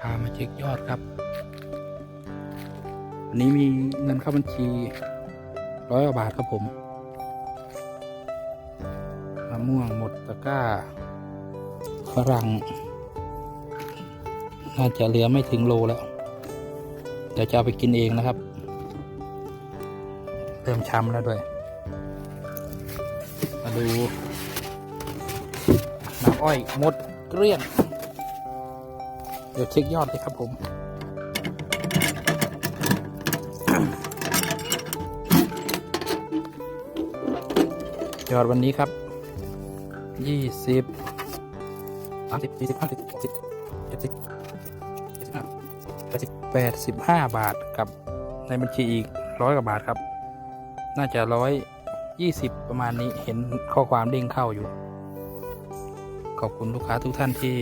พามาเช็คยอดครับวันนี้มีเงินเข้าบัญชีร้อยกว่าบาทครับผมมะม่วงหมดตะกร้าฝรั่งน่าจะเหลือไม่ถึงโลแล้ว เดี๋ยวจะเอาไปกินเองนะครับ เริ่มช้ำแล้วด้วย มาดูน้ำอ้อยหมดเกลี้ยง เดี๋ยวเช็คยอดเลยครับผมยอดวันนี้ครับยี่สิบสามสิบสี่สิบห้าสิบหกสิบเจ็ดสิบเจ็ดสิบห้าแปดสิบแปดสิบห้าบาทกับในบัญชีอีกร้อยกว่าบาทครับ น่าจะร้อยยี่สิบประมาณนี้เห็นข้อความเด้งเข้าอยู่ ขอบคุณลูกค้าทุกท่านที่